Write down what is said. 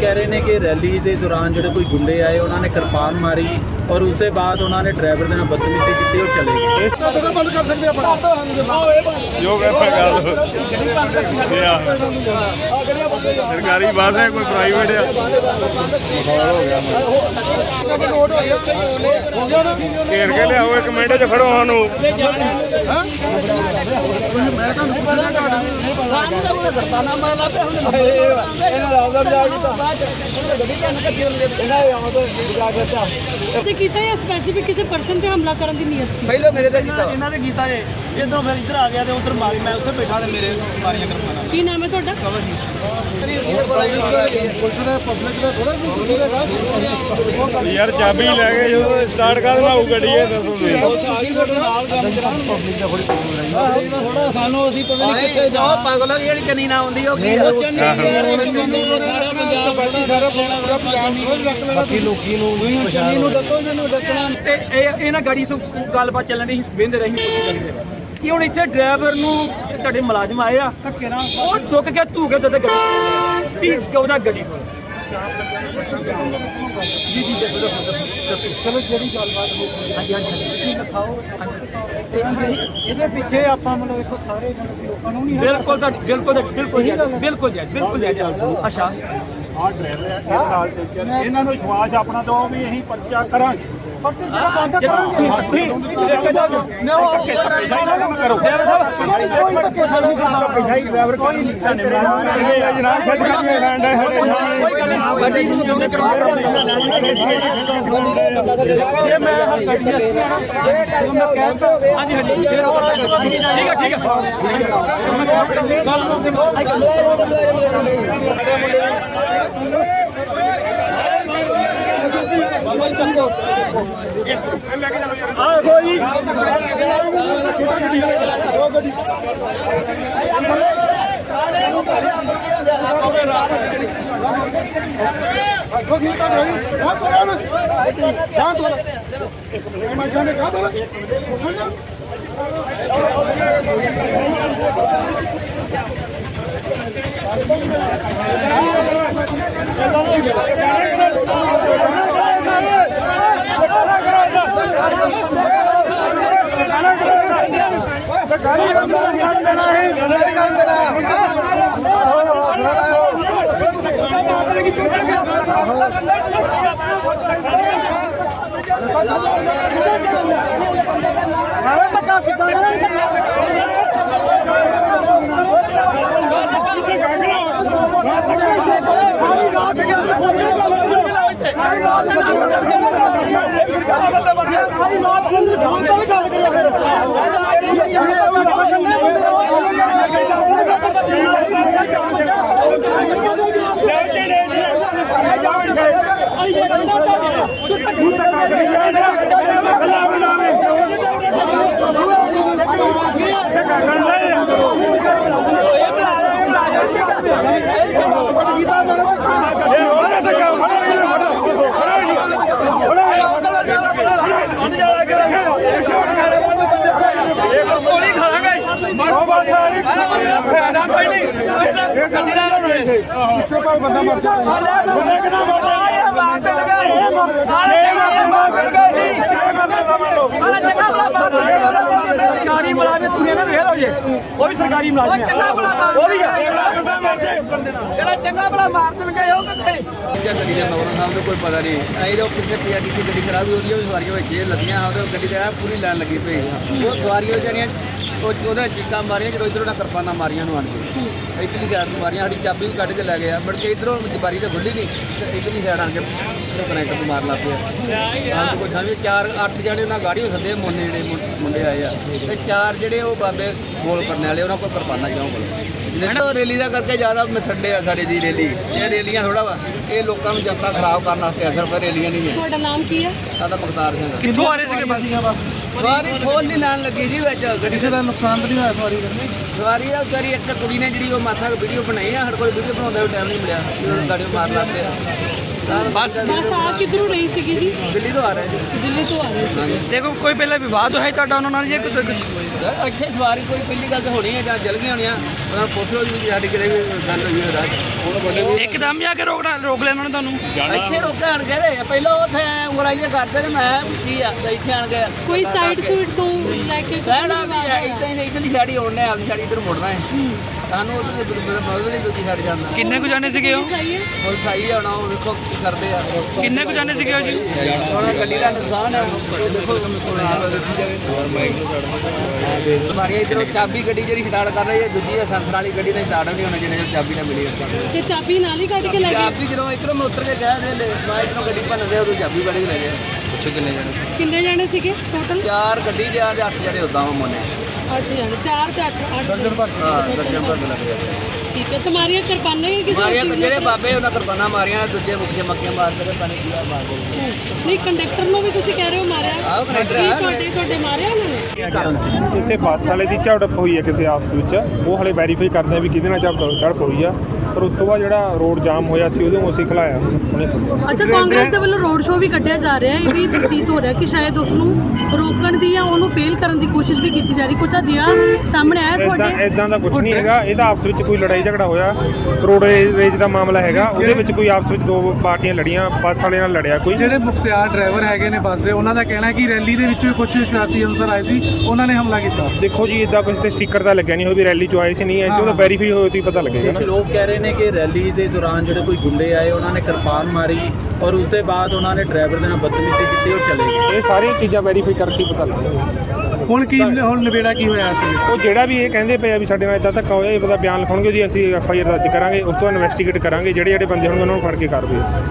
ਕਹਿ ਰਹੇ ਨੇ ਕਿ ਰੈਲੀ ਦੇ ਦੌਰਾਨ ਜਿਹੜੇ ਕੋਈ ਗੁੰਡੇ ਆਏ ਉਹਨਾਂ ਨੇ ਕਿਰਪਾਨ ਮਾਰੀ ਔਰ ਉਸ ਤੋਂ ਬਾਅਦ ਉਹਨਾਂ ਨੇ ਡਰਾਈਵਰ ਦੇ ਨਾਲ ਬਦਤਮੀਜ਼ੀ ਕੀਤੀ ਔਰ ਚਲੇ ਗਏ। ਇਸ ਜੋ ਕਰਨਾ ਕਰ ਲੋ ਇਹ ਆ ਸਰਕਾਰੀ ਬੱਸ ਹੈ ਕੋਈ ਪ੍ਰਾਈਵੇਟ ਆ। ਘੇਰ ਕੇ ਲਿਆਓ ਇੱਕ ਮਿੰਟ ਚ ਫੜੋ ਉਹਨੂੰ ਤੇ ਕੀਤਾ ਇਹ ਸਪੈਸੀਫਿਕ ਕਿਸੇ ਪਰਸਨ ਤੇ ਹਮਲਾ ਕਰਨ ਦੀ ਨੀਅਤ ਸੀ? ਪਹਿਲਾਂ ਮੇਰੇ ਤੇ ਕੀਤਾ। ਇਹਨਾਂ ਦੇ ਕੀਤਾ ਜੇ ਇਦੋਂ ਫਿਰ ਇੱਧਰ ਆ ਗਿਆ ਤੇ ਉਧਰ ਮਾਰੀ ਮੈਂ ਉੱਥੇ ਬੈਠਾ ਤੇ ਮੇਰੇ ਮਾਰੀਆਂ ਕਰਪਾਨਾ ਕੀ ਨਾਮ ਹੈ ਤੁਹਾਡਾ? ਯਾਰ ਚਾਬੀ ਲੈ ਕੇ ਜਦੋਂ ਸਟਾਰਟ ਕਰ ਉਹ ਗੱਡੀ ਇਹ ਦੱਸੋ ਤੁਸੀਂ। ਸਾਨੂੰ ਅਸੀਂ ਪਤਾ ਆਏ ਜੋ ਪਾਗਲਾਂ ਦੀ ਜਿਹੜੀ ਚੰਨੀ ਨਾ ਹੁੰਦੀ ਉਹ ਕੀ ਆ? ਨੂੰ ਡੱਕੋ ਜਿਹਨੂੰ ਡੱਕਣਾ ਤੇ ਇਹ ਇਹਨਾਂ ਗਾੜੀ ਤੋਂ ਗੱਲਬਾਤ ਚੱਲਣ ਦੀ ਵੇਂਦੇ ਰਹੀ ਕਿ ਹੁਣ ਇੱਥੇ ਡਰਾਈਵਰ ਨੂੰ ਤੁਹਾਡੇ ਮੁਲਾਜ਼ਮ ਆਏ ਆ ਧੱਕੇ ਨਾਲ ਉਹ ਚੁੱਕ ਕੇ ਧੂ ਕੇ ਤੇ ਗੱਡੀ ਵੀ ਉਹਦਾ ਗੱਡੀ ਕੋਲ? ਜੀ ਜੀ ਦੱਸੋ ਦੱਸੋ ਦੱਸੋ ਚਲੋ ਜਿਹੜੀ ਗੱਲਬਾਤ ਹੋ ਗਈ ਹਾਂਜੀ ਹਾਂਜੀ। ਤੁਸੀਂ ਲਿਖਾਓ ਤੇ ਇਹਦੇ ਪਿੱਛੇ ਆਪਾਂ ਮਤਲਬ ਦੇਖੋ ਸਾਰੇ ਲੋਕਾਂ ਨੂੰ ਨਹੀਂ ਬਿਲਕੁਲ ਤੁਹਾਡੀ ਬਿਲਕੁਲ ਤੁਹਾਡੀ- ਬਿਲਕੁਲ ਜੀ ਬਿਲਕੁਲ ਜੀ ਬਿਲਕੁਲ ਜੀ ਅੱਛਾ। ਆ ਡਰਾਈਵਰ ਨਾਲ ਕੇ ਇਹਨਾਂ ਨੂੰ ਵਿਸ਼ਵਾਸ ਆਪਣਾ ਦੋ ਵੀ ਅਸੀਂ ਪਰਚਾ ਕਰਾਂਗੇ। ਠੀਕ ਹੈ ਠੀਕ ਹੈ। ਕਰੋ ਕੋਈ ਧੱਕੇ ਸਾਲ ਨਹੀਂ ਕਰਦਾ ਡਰਾਈਵਰ ਕੋਈ ਨਹੀਂ ਇਹ ਜਨਾਬ ਛੱਡ ਕੇ ਲੈਂਡ ਹੈ ਕੋਈ ਗੱਲ ਨਹੀਂ ਗੱਡੀ ਨੂੰ ਜਿਉਂਦੇ ਕਰਵਾ ਇਹ ਮੈਂ ਹਾਂ ਗੱਡੀ ਦੇ ਅਸੀਂ ਆਣਾ ਜਦੋਂ ਮੈਂ ਕਹਿਤਾ ਹਾਂਜੀ ਹਾਂਜੀ ਫਿਰ ਉਹ ਕਰਦਾ ਠੀਕ ਹੈ ਠੀਕ ਹੈ ਗੱਲ ਨੂੰ ਆ ਕੋਈ ਸਰਕਾਰੀ ਮੁਲਾਜ਼ਮ ਤੁਸੀਂ ਇਹਨਾਂ ਵੇਖ ਲਓ ਜੇ ਉਹ ਵੀ ਸਰਕਾਰੀ ਮੁਲਾਜ਼ਮ ਆ ਉਹ ਵੀ ਆ ਜਿਹੜਾ ਚੰਗਾ ਭਲਾ ਮਾਰ ਦਿਲ ਗਏ ਉਹ ਕਿੱਥੇ ਗੱਡੀ ਦੇ ਮਗਰੋਂ ਸਾਹਿਬ ਨੂੰ ਕੋਈ ਪਤਾ ਨਹੀਂ ਐਂ ਜੋ ਪਿੱਛੇ ਪੀਆਰਟੀਸੀ ਗੱਡੀ ਖਰਾਬ ਹੋ ਰਹੀ ਹੈ ਸਵਾਰੀਆਂ ਵਿੱਚ ਇਹ ਲੱਗੀਆਂ ਉਹਦੇ ਗੱਡੀ ਤੇ ਐਂ ਪੂਰੀ ਲਾਈਨ ਲੱਗੀ ਪਈ ਉਹ ਸਵਾਰੀਆਂ ਵਿਚਾਰੀਆਂ ਉਹ ਉਹਦੇ ਚੀਕਾਂ ਮਾਰੀਆਂ ਜਦੋਂ ਇਧਰੋਂ ਨਾ ਕਿਰਪਾਨਾਂ ਮਾਰੀਆਂ ਨੂੰ ਆਣ ਕੇ। ਇਧਰਲੀ ਸਾਈਡ ਨੂੰ ਮਾਰੀਆਂ ਸਾਡੀ ਚਾਬੀ ਵੀ ਕੱਢ ਕੇ ਲੈ ਗਿਆ ਮੁੜ ਕੇ ਇਧਰੋਂ ਬਾਰੀ ਤਾਂ ਖੁੱਲੀ ਨਹੀਂ ਤੇ ਇਧਰਲੀ ਸਾਈਡ ਆਣ ਕੇ ਕਨੈਕਟਰ ਨੂੰ ਮਾਰ ਲੱਗ ਪਿਆ। ਤਾਂ ਕੋਈ ਸਮਝ ਚਾਰ ਅੱਠ ਜਣੇ ਉਹਨਾਂ ਗਾੜੀ ਹੋ ਸੱਦੇ ਮੁੰਡੇ ਜਿਹੜੇ ਮੁੰਡੇ ਆਏ ਆ। ਤੇ ਚਾਰ ਜਿਹੜੇ ਉਹ ਬਾਬੇ ਗੋਲ ਕਰਨ ਵਾਲੇ ਉਹਨਾਂ ਕੋਲ ਕਿਰਪਾਨਾਂ ਕਿਉਂ ਕੋਲ? ਜਿਹਨੇ ਉਹ ਰੈਲੀ ਦਾ ਕਰਕੇ ਜ਼ਿਆਦਾ ਮਥੰਡੇ ਆ ਸਾਰੇ ਜੀ ਰੈਲੀ। ਇਹ ਰੈਲੀਆਂ ਥੋੜਾ ਵਾ ਇਹ ਲੋਕਾਂ ਨੂੰ ਜਨਤਾ ਖਰਾਬ ਕਰਨ ਵਾਸਤੇ ਅਸਰ ਪਰ ਰੈਲੀਆਂ ਨਹੀਂ ਹੈ। ਤੁਹਾਡਾ ਨਾਮ ਕੀ ਹੈ? ਸਾਡਾ ਮੁਖਤਾਰ ਸਿੰਘ ਕਿੱਥੋਂ ਆ ਰਹੇ ਸੀਗੇ ਬਸ? ਸਵਾਰੀ ਖੋਲ ਨਹੀਂ ਲੈਣ ਲੱਗੀ ਜੀ ਵਿੱਚ ਗੱਡੀ ਦਾ ਨੁਕਸਾਨ ਤਾਂ ਨਹੀਂ ਹੋਇਆ ਸਵਾਰੀ ਦਾ? ਸਵਾਰੀ ਆ ਵਿਚਾਰੀ ਇੱਕ ਕੁੜੀ ਨੇ ਜਿਹੜੀ ਉਹ ਮਾਥਾ ਵੀਡੀਓ ਬਣਾਈ ਆ ਸਾਡੇ ਕੋਲ ਵੀਡੀਓ ਬਣਾਉਂਦਾ ਟਾਈਮ ਨਹੀਂ ਮਿਲਿਆ। ਗਾੜੀ ਮਾਰ ਲੱਗ ਪਿਆ। ਬਸ। ਬਸ ਆ ਕਿਧਰੋਂ ਰਹੀ ਸੀਗੀ ਜੀ? ਦਿੱਲੀ ਤੋਂ ਆ ਰਹੇ ਜੀ ਦਿੱਲੀ ਤੋਂ ਆ ਰਹੇ ਸੀ। ਦੇਖੋ ਕੋਈ ਪਹਿਲਾਂ ਵਿਵਾਦ ਹੋਇਆ ਤੁਹਾਡਾ ਉਹਨਾਂ ਨਾਲ ਜਾਂ ਕੁਝ ਯਾਰ ਇੱਥੇ ਸਵਾਰੀ ਕੋਈ ਪਹਿਲੀ ਗੱਲ ਤਾਂ ਹੋਣੀ ਹੈ ਜਾਂ ਜਲ ਗਈਆਂ ਹੋਣੀਆਂ। ਉਹਨਾਂ ਨੂੰ ਪੁੱਛ ਲਓ ਜੀ ਸਾਡੀ ਵੀ ਗੱਲ ਹੋਈ ਹੈ ਰਾਜ। ਇੱਕਦਮ ਜਾ ਕੇ ਰੋਕ ਰੋਕ ਲਿਆ ਉਹਨਾਂ ਨੇ ਤੁਹਾਨੂੰ? ਇੱਥੇ ਰੁਕੇ ਆਣ ਕੇ ਰਹੇ ਪਹਿਲਾਂ ਉੱਥੇ ਉਂਗਲਾਈਆਂ ਕਰਦੇ ਤੇ ਮੈਂ ਕੀ ਆ ਇੱਥੇ ਆਣ ਕੇ ਕੋਈ ਸਾਈਡ ਸੂਟ ਤੋਂ ਲੈ ਕੇ ਸਾਡਾ ਵੀ ਹੈ ਇਦਾਂ ਹੀ ਇਧਰਲੀ ਸਾਈਡ ਹੀ ਆਉਣੇ ਆਪਦੀ ਸਾਈਡ ਇਧਰ ਮੁੜਨਾ ਹੈ। ਸਾਨੂੰ ਉਹਦੇ ਤੇ ਮਤਲਬ ਨਹੀਂ ਦੂਜੀ ਸਾਈਡ ਜਾਂਦਾ ਕਿੰਨੇ ਕੁ ਜਾਣੇ ਸੀਗੇ ਉਹ? ਪੁਲਿਸ ਆਈ ਆ ਹੁਣ ਉਹ ਵੇਖੋ ਕੀ ਕਰਦੇ ਆ। ਕਿੰਨੇ ਕੁ ਜਾਣੇ ਸੀਗੇ ਉਹ ਜੀ? ਹੁਣ ਗੱਡੀ ਦਾ ਨੁਕਸਾਨ ਹੈ ਉਹ ਦੇਖੋ ਮਾਰੀਆਂ ਇਧਰੋਂ ਚਾਬੀ ਗੱਡੀ ਜਿਹੜੀ ਸਟਾਰਟ ਕਰ ਰਹੀ ਹੈ ਦੂਜੀ ਸੰਸਰ ਵਾਲੀ ਗੱਡੀ ਨੇ ਸਟਾਰਟ ਨਹੀਂ ਹੋਣਾ ਚਿਰ ਚਾਬੀ ਨਾ ਮਿਲੀ ਤੇ ਚਾਬੀ ਨਾਲ ਹੀ ਕੱਢ ਕੇ ਲੈ ਗਏ? ਚਾਬੀ ਜਦੋਂ ਇਧਰੋਂ ਮੈਂ ਉਤਰ ਕੇ ਗਿਆ ਦੇ ਲੈ ਮੈਂ ਇਧਰੋਂ ਗੱਡੀ ਭੰਨਦੇ ਉਦੋਂ ਚਾਬੀ ਕੱਢ ਕੇ ਲੈ ਗਏ। ਕਿੰਨੇ ਜਾਣੇ? ਸੀਗੇ ਟੋਟਲ ਚਾਰ ਗੱਡੀ ਦੇ ਆ ਤੇ ਅੱਠ ਜਿਹੜੇ ਉਦਾਂ ਮੋਨੇ। 8 ਜਾਣੇ 4 ਤੇ 8 8 ਦਰਜਨ ਹਾਂ। ਦਰਜਨ ਭਰ ਲੱਗ ਗਿਆ ਠੀਕ ਹੈ। ਤੁਹਾਡੀਆਂ ਕਿਰਪਾਨਾਂ ਜਾਂ ਕਿਸੇ ਮਾਰੀਆਂ ਚੀਜ਼ ਨਾਲ ਜਿਹੜੇ ਬਾਬੇ ਉਹਨਾਂ ਕੁਰਬਾਨਾ ਮਾਰੀਆਂ ਦੂਜੇ ਮੁੱਖੇ ਮੱਕੇ ਮਾਰਦੇ ਤੇ ਪਾਣੀ ਪੀਆ ਮਾਰਦੇ। ਨਹੀਂ ਕੰਡਕਟਰ ਨੂੰ ਵੀ ਤੁਸੀਂ ਕਹਿ ਰਹੇ ਹੋ ਮਾਰਿਆ? ਆਹ ਕੰਡਕਟਰ ਆ। ਤੁਹਾਡੇ ਤੁਹਾਡੇ ਮਾਰਿਆ ਉਹਨਾਂ ਨੇ? ਇੱਥੇ ਬੱਸ ਵਾਲੇ ਦੀ ਝੜਪ ਹੋਈ ਹੈ ਕਿਸੇ ਆਪਸ ਵਿੱਚ। ਉਹ ਹਲੇ ਵੈਰੀਫਾਈ ਕਰਦੇ ਆ ਵੀ ਕਿਹਦੇ ਨਾਲ ਝੜਪ ਝੜਪ ਹੋਈ ਆ। ਪਰ ਉਸ ਤੋਂ ਬਾਅਦ ਜਿਹੜਾ ਰੋਡ ਜਾਮ ਹੋਇਆ ਸੀ ਉਹਦੇ ਨੂੰ ਅਸੀਂ ਖਲਾਇਆ। ਅੱਛਾ ਕਾਂਗਰਸ ਦੇ ਵੱਲੋਂ ਰੋਡ ਸ਼ੋਅ ਵੀ ਕੱਢਿਆ ਜਾ ਰਿਹਾ ਹੈ। ਇਹ ਵੀ ਪ੍ਰਤੀਤ ਹੋ ਰਿਹਾ ਕਿ ਸ਼ਾਇਦ ਉਸ ਨੂੰ ਰੋਕਣ ਦੀ ਜਾਂ ਉਹਨੂੰ ਫੇਲ ਕਰਨ ਦੀ ਕੋਸ਼ਿਸ਼ ਵੀ ਕੀਤੀ ਜਾ ਰਹੀ। ਕੁਝ ਅਜਿਹਾ ਸਾਹਮਣੇ ਆਇਆ ਇਦਾਂ ਤੁਹਾਡੇ? ਇਦਾਂ ਦਾ ਕੁਝ ਨਹੀਂ ਹੈਗਾ। ਇਹਦਾ ਆਪਸ ਵਿੱਚ ਕੋਈ ਲੜਾਈ ਝਗੜਾ ਹੋਇਆ। ਰੋਡਵੇਜ ਦਾ ਮਾਮਲਾ ਹੈਗਾ। ਉਹਦੇ ਵਿੱਚ ਕੋਈ ਆਪਸ ਵਿੱਚ ਦੋ ਪਾਰਟੀਆਂ ਲੜੀਆਂ ਬੱਸ ਵਾਲੇ ਨਾਲ ਲੜਿਆ ਕੋਈ। ਜਿਹੜੇ ਮੁਖਤਿਆਰ ਡਰਾਈਵਰ ਹੈਗੇ ਨੇ ਬੱਸ ਦੇ ਉਹਨਾਂ ਦਾ ਕਹਿਣਾ ਹੈ ਕਿ ਰੈਲੀ ਦੇ ਵਿੱਚ ਕੁਝ ਸ਼ਰਾਰਤੀ ਅਨਸਰ ਆਏ ਸੀ। ਉਹਨਾਂ ਨੇ ਹਮਲਾ ਕੀਤਾ। ਦੇਖੋ ਜੀ ਇਦਾਂ ਕੁਝ ਤੇ ਸਟicker ਤਾਂ ਲੱਗਿਆ ਨਹੀਂ ਹੋਇਆ ਵੀ ਰੈਲੀ ਚ ਆਏ ਸੀ ਨਹੀਂ ਆਏ ਸੀ ਉਹਦਾ ਵੈਰੀਫਾਈ ਹੋਇਆ ਤੇ ਪਤਾ ਲੱਗੇਗਾ ਕੁਝ ਲੋਕ ਕਹਿ ਰਹੇ ਨੇ ਕਿ ਰੈਲੀ ਦੇ ਦੌਰਾਨ ਜਿਹੜੇ ਕੋਈ ਗੁੰਡੇ ਆਏ ਉਹਨਾਂ ਨੇ ਕਿਰਪਾਨ ਮਾਰੀ ਔਰ ਉਸ ਦੇ ਬਾਅਦ ਉਹਨਾਂ ਨੇ ਡਰਾਈਵਰ ਦੇ ਨਾਲ ਬਦਤਮੀਜ਼ੀ ਕੀਤੀ ਔਰ ਚਲੇ ਗਏ। ਇਹ ਸਾਰੀਆਂ ਚੀਜ਼ਾਂ ਵੈਰੀਫਾਈ ਕਰਕੇ ਪਤਾ ਲੱਗੇਗਾ। ਹੁਣ ਕੀ ਹੁਣ ਨਵੇੜਾ ਕੀ ਹੋਇਆ ਸੀ? ਉਹ ਜਿਹੜਾ ਵੀ ਇਹ ਕਹਿੰਦੇ ਪਏ ਆ ਵੀ ਸਾਡੇ ਨਾਲ ਇਦਾਂ ਧੱਕਾ ਹੋਇਆ, ਇਹ ਬੰਦਾ ਬਿਆਨ ਲਿਖਾਉਣਗੇ ਜੀ ਅਸੀਂ ਐਫ ਆਈ ਆਰ ਦਰਜ ਕਰਾਂਗੇ, ਉਸ ਤੋਂ ਇਨਵੈਸਟੀਗੇਟ ਕਰਾਂਗੇ ਜਿਹੜੇ ਜਿਹੜੇ ਬੰਦੇ ਹੋਣਗੇ ਉਹਨਾਂ ਨੂੰ ਫੜ ਕੇ ਕਾਰਵਾਈ